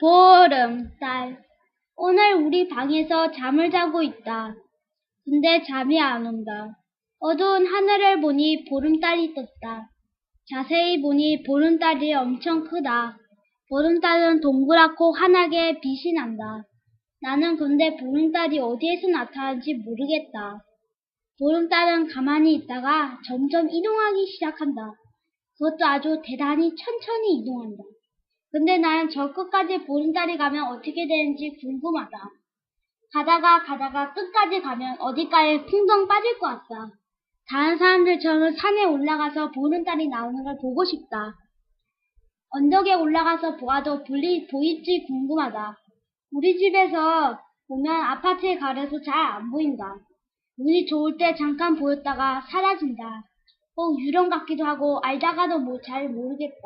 보름달. 오늘 우리 방에서 잠을 자고 있다. 근데 잠이 안 온다. 어두운 하늘을 보니 보름달이 떴다. 자세히 보니 보름달이 엄청 크다. 보름달은 동그랗고 환하게 빛이 난다. 나는 근데 보름달이 어디에서 나타나는지 모르겠다. 보름달은 가만히 있다가 점점 이동하기 시작한다. 그것도 아주 대단히 천천히 이동한다. 근데 난 저 끝까지 보름달이 가면 어떻게 되는지 궁금하다. 가다가 가다가 끝까지 가면 어디가에 풍덩 빠질 것 같다. 다른 사람들처럼 산에 올라가서 보름달이 나오는 걸 보고 싶다. 언덕에 올라가서 보아도 불이 보일지 궁금하다. 우리 집에서 보면 아파트에 가려서 잘 안 보인다. 운이 좋을 때 잠깐 보였다가 사라진다. 꼭 유령 같기도 하고 알다가도 뭐 잘 모르겠다.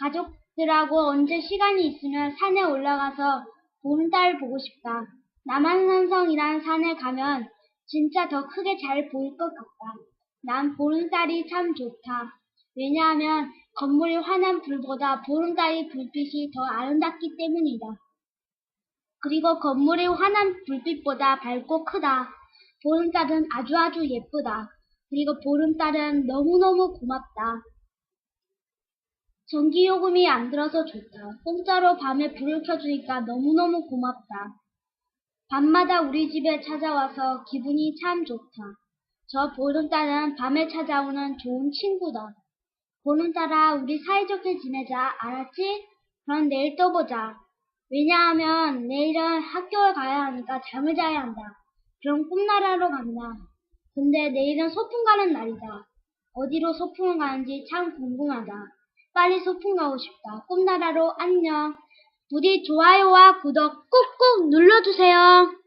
가족 들하고 언제 시간이 있으면 산에 올라가서 보름달 보고 싶다. 남한산성이란 산에 가면 진짜 더 크게 잘 보일 것 같다. 난 보름달이 참 좋다. 왜냐하면 건물이 환한 불보다 보름달의 불빛이 더 아름답기 때문이다. 그리고 건물이 환한 불빛보다 밝고 크다. 보름달은 아주 아주 예쁘다. 그리고 보름달은 너무너무 고맙다. 전기요금이 안 들어서 좋다. 공짜로 밤에 불을 켜주니까 너무너무 고맙다. 밤마다 우리 집에 찾아와서 기분이 참 좋다. 저 보름달은 밤에 찾아오는 좋은 친구다. 보름달아, 우리 사이좋게 지내자. 알았지? 그럼 내일 또 보자. 왜냐하면 내일은 학교에 가야 하니까 잠을 자야 한다. 그럼 꿈나라로 간다. 근데 내일은 소풍 가는 날이다. 어디로 소풍을 가는지 참 궁금하다. 빨리 소풍 가고 싶다. 꿈나라로 안녕. 부디 좋아요와 구독 꾹꾹 눌러주세요.